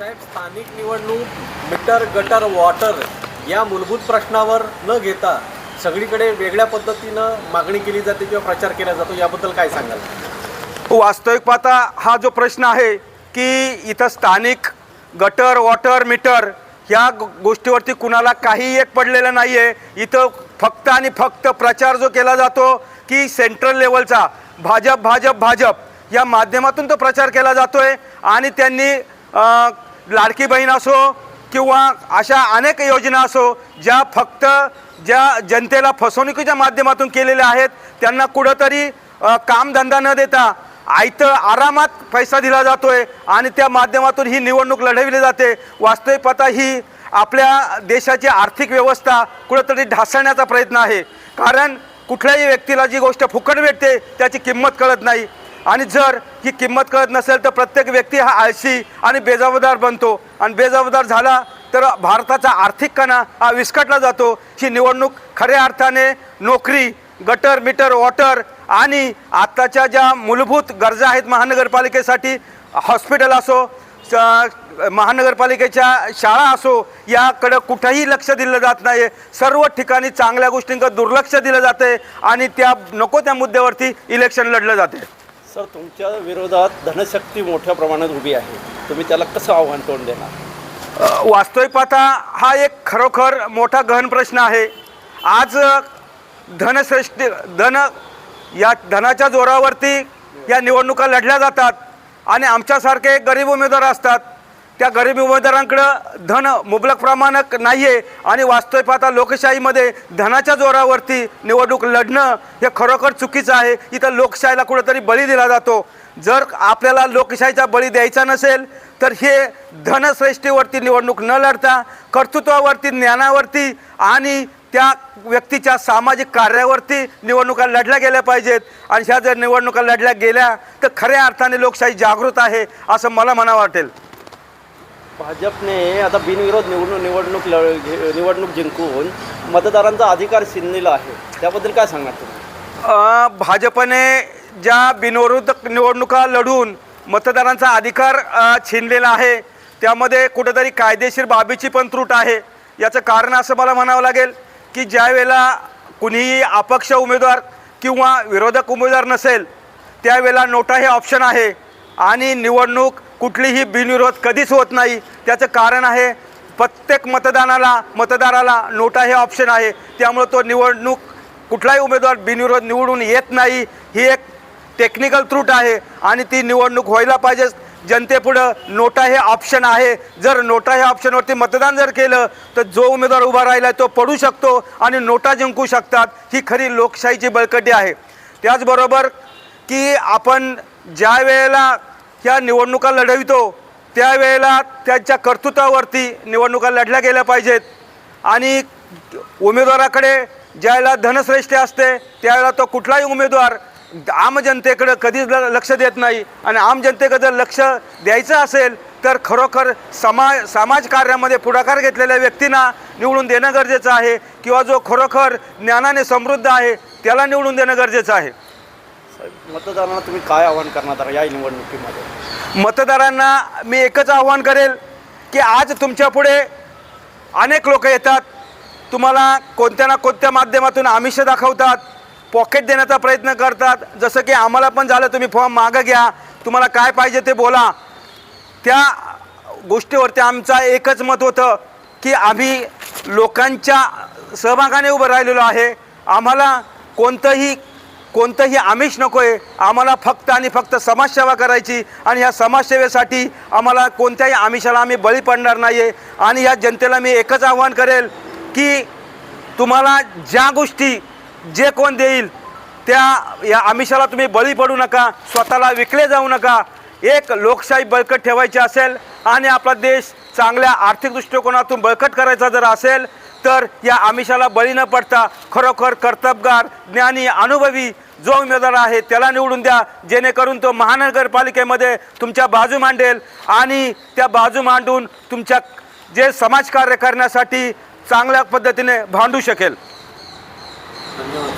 साहेब स्थानिक निवडणूक metre gutter water या मूलभूत प्रश्नावर न घेता सगळीकडे वेगळ्या पद्धतीनं मागणी केली जाते किंवा प्रचार केला जातो. याबद्दल काय सांगाल? वास्तविक पाहता हा जो प्रश्न आहे की इथं स्थानिक गटर वॉटर मीटर ह्या गोष्टीवरती कुणाला काही एक पडलेलं नाही आहे इथं फक्त आणि फक्त प्रचार जो केला जातो की सेंट्रल लेवलचा भाजप भाजप भाजप या माध्यमातून तो प्रचार केला जातो आहे आणि त्यांनी लाडकी बहीण असो किंवा अशा अनेक योजना असो ज्या फक्त ज्या जनतेला फसवणुकीच्या माध्यमातून केलेल्या आहेत त्यांना कुठंतरी कामधंदा न देता आयतं आरामात पैसा दिला जातोय आणि त्या माध्यमातून ही निवडणूक लढविली जाते. वास्तविक ही आपल्या देशाची आर्थिक व्यवस्था कुठंतरी ढासळण्याचा प्रयत्न आहे. कारण कुठल्याही व्यक्तीला जी गोष्ट फुकट भेटते त्याची किंमत कळत नाही. आणि जर ही किंमत कळत नसेल तर प्रत्येक व्यक्ती हा आळशी आणि बेजबाबदार बनतो. आणि बेजबाबदार झाला तर भारताचा आर्थिक कणा हा विस्कटला जातो. ही निवडणूक खऱ्या अर्थाने नोकरी गटर मीटर वॉटर आणि आत्ताच्या ज्या मूलभूत गरजा आहेत महानगरपालिकेसाठी हॉस्पिटल असो स- महानगरपालिकेच्या शाळा असो याकडं कुठंही लक्ष दिलं जात नाही सर्व ठिकाणी चांगल्या गोष्टींकडे दुर्लक्ष दिलं जाते आणि त्या नको त्या मुद्द्यावरती इलेक्शन लढलं जाते सर तुमच्या विरोधात धनशक्ती मोठ्या प्रमाणात उभी आहे. तुम्ही त्याला कसं आव्हान तोंड देणार? वास्तविक पाहता हा एक खरोखर मोठा गहन प्रश्न आहे. आज धनश्रेष्ठी धन या धनाच्या जोरावरती या निवडणुका लढल्या जातात आणि आमच्यासारखे गरीब उमेदवार असतात. त्या गरीब उमेदवारांकडं धन मुबलक प्रमाणात नाही आहे आणि वास्तविक पाहता लोकशाहीमध्ये धनाच्या जोरावरती निवडणूक लढणं हे खरोखर चुकीचं आहे. इथं लोकशाहीला कुठेतरी बळी दिला जातो. जर आपल्याला लोकशाहीचा बळी द्यायचा नसेल तर हे धनश्रेष्ठीवरती निवडणूक न लढता कर्तृत्वावरती ज्ञानावरती आणि त्या व्यक्तीच्या सामाजिक कार्यावरती निवडणुका लढल्या गेल्या पाहिजेत. आणि ह्या जर निवडणुका लढल्या गेल्या तर खऱ्या अर्थाने लोकशाही जागृत आहे असं मला म्हणावं वाटेल. भाजपने आता बिनविरोध निवडणूक निवडणूक लढ घे- निवडणूक जिंकून मतदारांचा अधिकार शिनलेला आहे. त्याबद्दल काय सांगणार तुम्ही? भाजपने ज्या बिनविरोध निवडणुका लढून मतदारांचा अधिकार छिनलेला आहे त्यामध्ये कुठेतरी कायदेशीर बाबीची पण त्रुट आहे. याचं कारण असं मला म्हणावं लागेल की ज्या वेळेला कुणीही अपक्ष उमेदवार किंवा विरोधक उमेदवार नसेल त्यावेळेला नोटा हे ऑप्शन आहे. आणि निवडणूक कुठलीही बिनविरोध कधीच होत नाही. त्याचं कारण आहे प्रत्येक मतदानाला मतदाराला नोटा हे ऑप्शन आहे. त्यामुळे तो निवडणूक कुठलाही उमेदवार बिनविरोध निवडून येत नाही ही एक टेक्निकल त्रूट आहे आणि ती निवडणूक व्हायला पाहिजे. जनतेपुढं नोटा हे ऑप्शन आहे. जर नोटा हे ऑप्शनवरती मतदान जर केलं तर जो उमेदवार उभा राहिला तो पडू शकतो आणि नोटा जिंकू शकतात. ही खरी लोकशाहीची बळकटी आहे. त्याचबरोबर की आपण ज्या वेळेला या निवडणुका लढवितो. त्यावेळेला त्यांच्या कर्तृत्वावरती निवडणुका लढल्या गेल्या पाहिजेत. आणि उमेदवाराकडे ज्यावेळेला धनश्रेष्ठी असते त्यावेळेला तो कुठलाही उमेदवार आम जनतेकडं कधीच लक्ष देत नाही. आणि आम जनतेकडं जर लक्ष द्यायचं असेल तर खरोखर समा समाज कार्यामध्ये पुढाकार घेतलेल्या व्यक्तींना निवडून देणं गरजेचं आहे. किंवा जो खरोखर ज्ञानाने समृद्ध आहे त्याला निवडून देणं गरजेचं आहे. मतदारांना तुम्ही काय आव्हान करणार या निवडणुकीमध्ये? मतदारांना मी एकच आव्हान करेल की आज तुमच्यापुढे अनेक लोक येतात. तुम्हाला कोणत्या ना कोणत्या माध्यमातून आमिष दाखवतात पॉकेट देण्याचा प्रयत्न करतात. जसं की आम्हाला पण झालं तुम्ही फॉर्म मागं घ्या. तुम्हाला काय पाहिजे ते बोला. त्या गोष्टीवरती आमचा एकच मत होतं की आम्ही लोकांच्या सहभागाने उभं राहिलेलो आहे. आम्हाला कोणतंही कोणतंही आमिष नको आहे आम्हाला फक्त आणि फक्त समाजसेवा करायची आणि ह्या समाजसेवेसाठी आम्हाला कोणत्याही आमिषाला आम्ही बळी पडणार नाही आहे आणि ह्या जनतेला मी एकच आव्हान करेल की तुम्हाला ज्या गोष्टी जे कोण देईल त्या या आमिषाला तुम्ही बळी पडू नका स्वतःला विकले जाऊ नका. एक लोकशाही बळकट ठेवायची असेल आणि आपला देश चांगल्या आर्थिक दृष्टिकोनातून बळकट करायचा जर असेल तर या आमिषाला बळी न पडता खरोखर कर्तबगार ज्ञानी अनुभवी जो उमेदवार आहे त्याला निवडून द्या. जेणेकरून तो महानगरपालिकेमध्ये तुमच्या बाजू मांडेल आणि त्या बाजू मांडून तुमच्या जे समाजकार्य करण्यासाठी चांगल्या पद्धतीने भांडू शकेल. धन्यवाद.